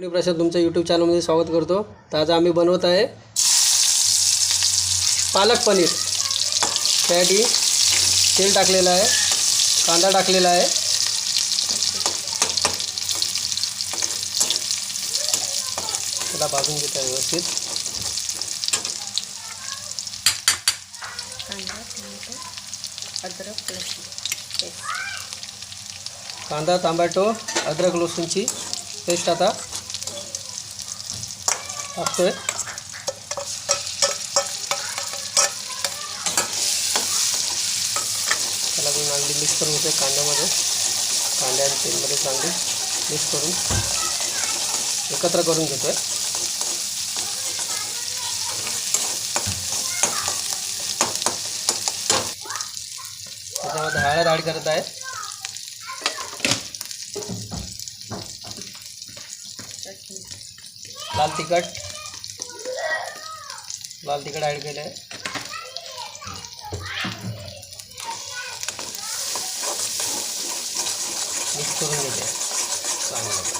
मी प्रशांत तुमच्या यूट्यूब चॅनलमध्ये स्वागत करतो. तर आज आम्ही बनवत आहे पालक पनीर. त्यासाठी तेल टाकलेलं आहे. कांदा टाकलेला आहे. त्याला भाजून घेत आहे व्यवस्थित. कांदा अद्रक लसूण कांदा टोमॅटो अद्रक लसूणची पेस्ट आता मी चांगली मिक्स घेतोय कांद्यामध्ये कांद्या आणि तेलमध्ये चांगली मिक्स करून एकत्र त्याच्यामध्ये ॲड करत आहे चटणी लाल तिखट. लाल तिखट ॲड केलं आहे मिक्स करून घेते. चांगलं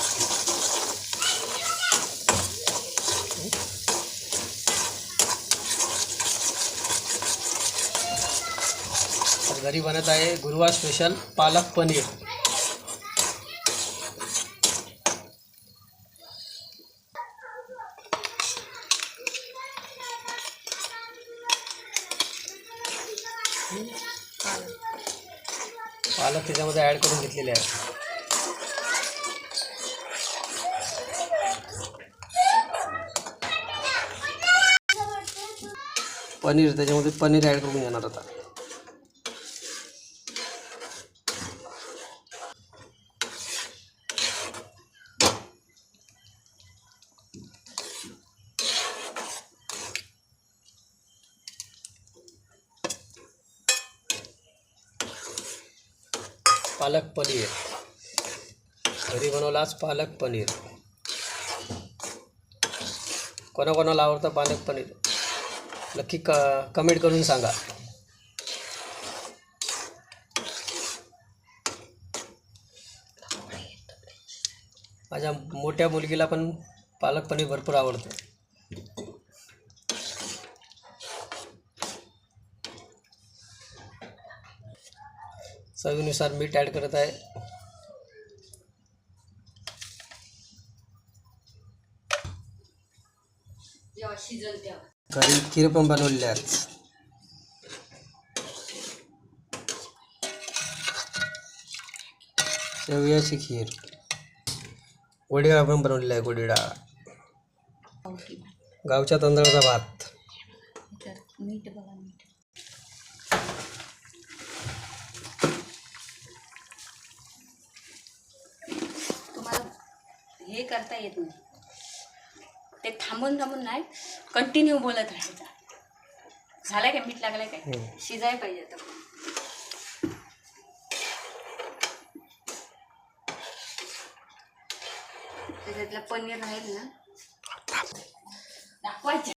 घरी बनत आहे गुरुवार स्पेशल पालक पनीर. पालक त्याच्यामध्ये ॲड करून घेतलेले आहे पनीर त्याच्यामध्ये पनीर ॲड करून घेणार आता. पालक पनीर. घरी बनवला आज पालक पनीर. कोणाकोणाला आवडतं पालक पनीर? नक्की क कमेंट करून सांगा. माझ्या मोठ्या मुलगीला पण पालक पनीर भरपूर आवडतं. चवीनुसार मीठ ॲड करत आहे. घरी खीर पण बनवलेली आहेत शेवयाची खीर. गोडीडाळ पण बनवलेला आहे पावटी गावच्या तांदळाचा भात. मीठ बघा हे करता येत नाही. ते थांबून थांबून नाही कंटिन्यू बोलत राहायचं. झालंय काय? मीठ लागलंय काय? हम्म. शिजाय पाहिजे तर त्याच्यातलं पनीर राहील ना. दाखवायचं.